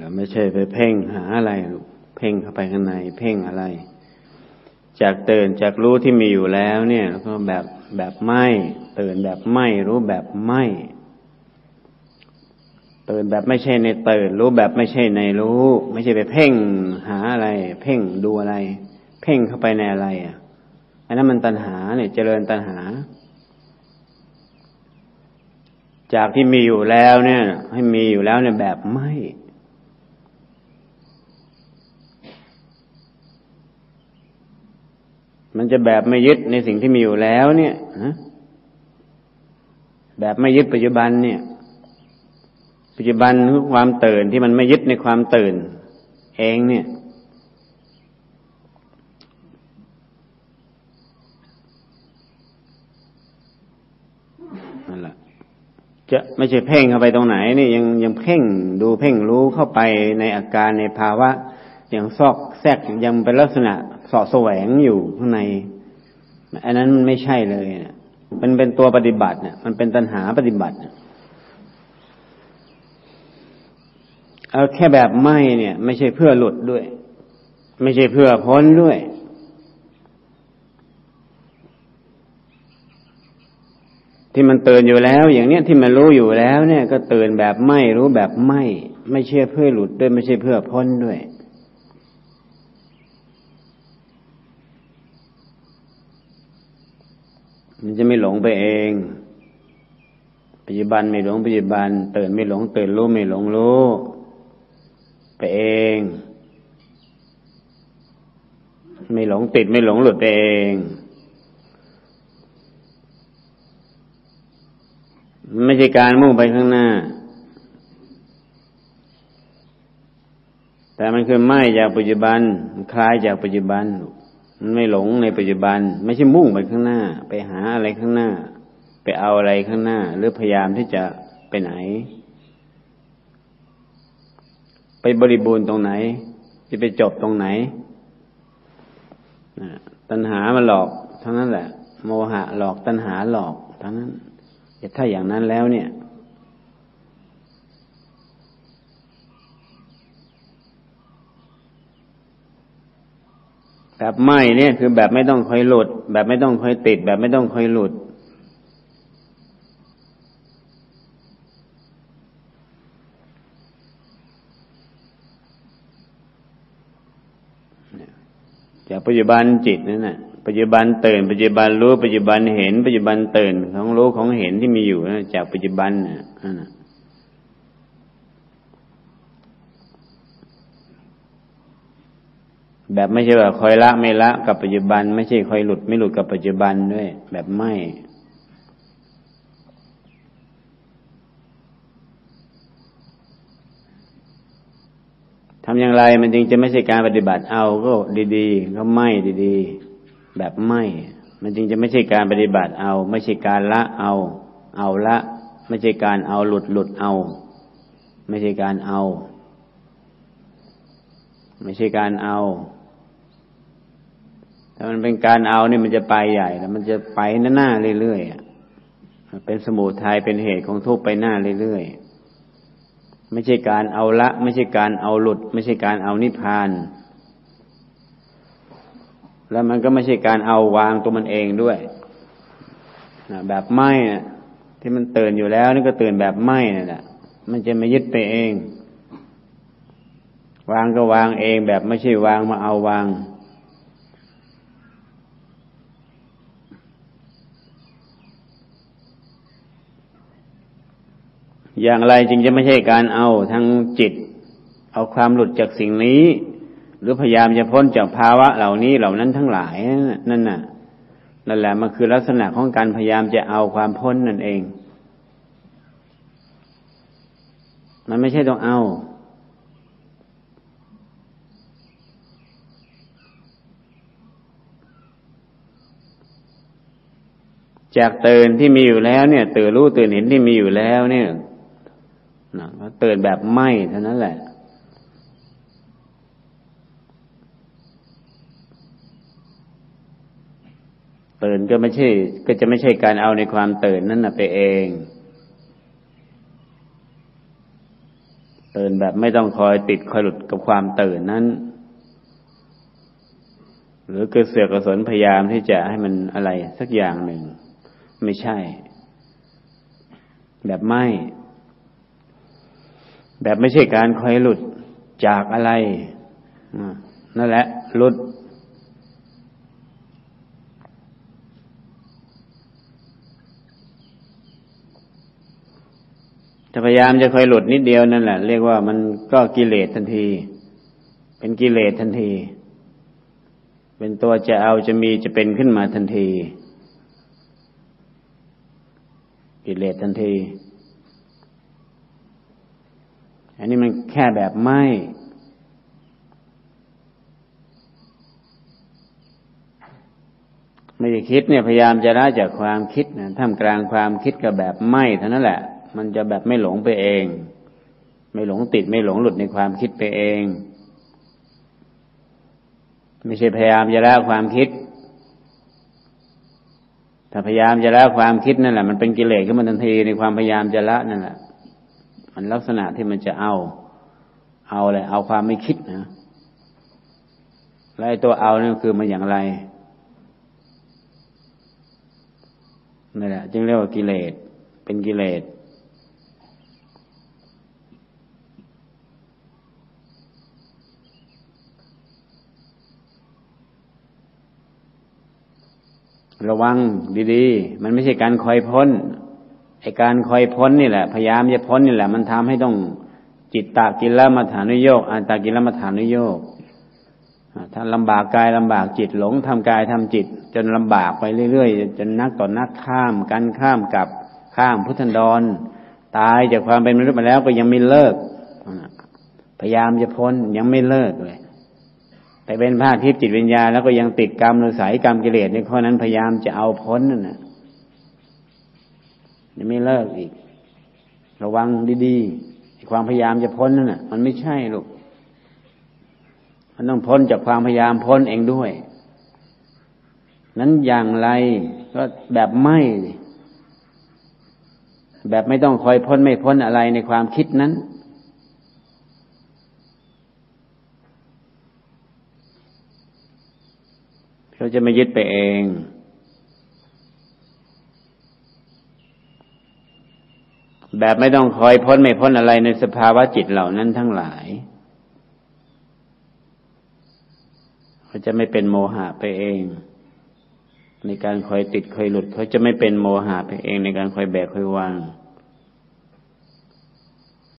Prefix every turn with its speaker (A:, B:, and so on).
A: เราไม่ใช่ไปเพ่งหาอะไรเพ่งเข้าไปข้างใน เพ่งอะไร จากตื่นจากรู้ที่มีอยู่แล้ว เนี่ยแล้วก็แบบแบบไม่ตื่นแบบไม่รู้แบบไม่ตื่นแบบไม่ใช่ในตื่น รู้แบบไม่ใช่ในรู้ ไม่ใช่ไปเพ่งหาอะไร เพ่งดูอะไร เพ่งเข้าไปในอะไร อะอันนั้นมันตัณหาเนี่ยเจริญตัณหา จากที่มีอยู่แล้วเนี่ย ให้มีอยู่แล้วเนี่ยแบบไม่ มันจะแบบไม่ยึดในสิ่งที่มีอยู่แล้ว เนี่ยแบบไม่ยึดปัจจุบันเนี่ย ปัจจุบันคือความตื่นที่มันไม่ยึดในความตื่น เองเนี่ย นั่นแหละ จะไม่ใช่เพ่งเข้าไปตรงไหนนี่ยังยังเพ่งดูเพ่งรู้เข้าไปในอาการในภาวะอย่างซอกแทรกยังเป็นลักษณะ สาะแสวงอยู่ข้างใน อันนั้นมันไม่ใช่เลยนะมันเป็นตัวปฏิบัติเนี่ย มันเป็นตัณหาปฏิบัติเอาแค่แบบไม่เนี่ย ไม่ใช่เพื่อหลุดด้วย ไม่ใช่เพื่อพ้นด้วย ที่มันเตือนอยู่แล้ว อย่างเนี้ยที่มันรู้อยู่แล้ว เนี่ย ก็เตือนแบบไม่รู้แบบไม่ ไม่ใช่เพื่อหลุดด้วย ไม่ใช่เพื่อพ้นด้วย มันจะไม่หลงไปเอง ปัจจุบันไม่หลงปัจจุบันตื่นไม่หลงตื่นรู้ไม่หลงรู้ไปเอง ไม่หลงติดไม่หลงหลุดไปเองไม่ใช่การมุ่งไปข้างหน้า แต่มันคือไม่จากปัจจุบันคล้ายจากปัจจุบัน มันไม่หลงในปัจจุบัน ไม่ใช่มุ่งไปข้างหน้า ไปหาอะไรข้างหน้า ไปเอาอะไรข้างหน้า หรือพยายามที่จะไปไหน ไปบริบูรณ์ตรงไหน จะไปจบตรงไหนตัณหามันหลอกทั้งนั้นแหละ โมหะหลอกตัณหาหลอกทั้งนั้นถ้าอย่างนั้นแล้วเนี่ย แบบไม่เนี่ยคือแบบไม่ต้องคอยหลุด แบบไม่ต้องคอยติด แบบไม่ต้องคอยหลุด จากปัจจุบันจิตนั่นแหะปัจจุบันตื่นปัจจุบันรู้ปัจจุบันเห็น ปัจจุบันตื่นของรู้ของเห็นที่มีอยู่นะจากปัจจุบันนั่น แบบไม่ใช่ว่าคอยละไม่ละกับปัจจุบัน ไม่ใช่คอยหลุดไม่หลุดกับปัจจุบันด้วย แบบไม่ ทำอย่างไรมันจึงจะไม่ใช่การปฏิบัติเอาก็ดีๆ ก็ไม่ดีๆ แบบไม่ มันจึงจะไม่ใช่การปฏิบัติเอา ไม่ใช่การละเอา เอาละ ไม่ใช่การเอาหลุดหลุดเอา ไม่ใช่การเอา ไม่ใช่การเอา ถ้ามันเป็นการเอาเนี่ยมันจะไปใหญ่แล้วมันจะไปหน้าเรื่อยๆเป็นสมุทัยเป็นเหตุของทุกข์ไปหน้าเรื่อยๆไม่ใช่การเอาละ ไม่ใช่การเอาหลุด ไม่ใช่การเอานิพพาน แล้วมันก็ไม่ใช่การเอาวางตัวมันเองด้วยแบบไม่ที่มันเตือนอยู่แล้วนี่ก็เตือนแบบไม่นั่นแหละมันจะไม่ยึดไปเอง วางก็วางเองแบบไม่ใช่วางมาเอาวาง อย่างไรจึงจะไม่ใช่การเอาทั้งจิต เอาความหลุดจากสิ่งนี้ หรือพยายามจะพ้นจากภาวะเหล่านี้เหล่านั้นทั้งหลายนั่นน่ะนั่นแหละมันคือลักษณะของการพยายามจะเอาความพ้นนั่นเอง มันไม่ใช่ต้องเอา จากตื่นที่มีอยู่แล้วเนี่ย ตื่นรู้ตื่นเห็นที่มีอยู่แล้วเนี่ย นะตื่นแบบไหมเท่านั้นแหละ ตื่นก็ไม่ใช่ ก็จะไม่ใช่การเอาในความตื่นนั่นนะไปเอง ตื่นแบบไม่ต้องคอยติดคอยหลุดกับความตื่นนั้นหรือกระเสือกกระสนพยายามที่จะให้มันอะไรสักอย่างหนึ่ง ไม่ใช่ แบบไม่ แบบไม่ใช่การคอยหลุดจากอะไรนั่นแหละหลุดถ้าพยายามจะคอยหลุดนิดเดียวนั่นแหละ เรียกว่ามันก็กิเลสทันที เป็นกิเลสทันที เป็นตัวจะเอาจะมีจะเป็นขึ้นมาทันที กิเลสทันที อันนี้มันแค่แบบไม่ ไม่ได้คิดเนี่ยพยายามจะละจากความคิดนะท่ามกลางความคิดกับแบบไม่เท่านั้นแหละ มันจะแบบไม่หลงไปเอง ไม่หลงติดไม่หลงหลุดในความคิดไปเอง ไม่ใช่พยายามจะละความคิดถ้าพยายามจะละความคิดนั่นแหละมันเป็นกิเลสขึ้นมาทันทีในความพยายามจะละนั่นแหละ มันลักษณะที่มันจะเอา เอาอะไรเอาความไม่คิดนะแล้วไอ้ตัวเอาเนี่ยคือมันอย่างไรนั่นแหละจึงเรียกว่ากิเลสเป็นกิเลสระวังดี ๆ มันไม่ใช่การคอยพ้น ไอการคอยพ้นนี่แหละ พยายามจะพ้นนี่แหละ มันทำให้ต้องจิตตากินละมาฐานุโยกอันตากินละมาฐานุโยกถ้าลำบากกายลำบากจิตหลงทำกายทำจิต จนลำบากไปเรื่อยๆจนนักต่อนักข้ามกันข้ามกับข้ามพุทธันดร ตายจากความเป็นมนุษย์มาแล้วก็ยังไม่เลิก พยายามจะพ้นยังไม่เลิกเลยแต่เป็นภาคทิพย์จิตวิญญาณแล้วก็ยังติดกรรมหรือสายกรรมกิเลสในข้อนั้นพยายามจะเอาพ้นนั่นนะ ยังไม่เลิกอีก ระวังดีๆความพยายามจะพ้นนั่นน่ะ มันไม่ใช่ลูกมันต้องพ้นจากความพยายามพ้นเองด้วย นั้นอย่างไรก็แบบไม่แบบไม่ต้องคอยพ้นไม่พ้นอะไรในความคิดนั้น เราจะไม่ยึดไปเอง แบบไม่ต้องคอยพ้นไม่พ้นอะไรในสภาวะจิตเหล่านั้นทั้งหลายเขาจะไม่เป็นโมหะไปเอง ในการคอยติดคอยหลุดเขาจะไม่เป็นโมหะไปเองในการคอยแบกคอยวาง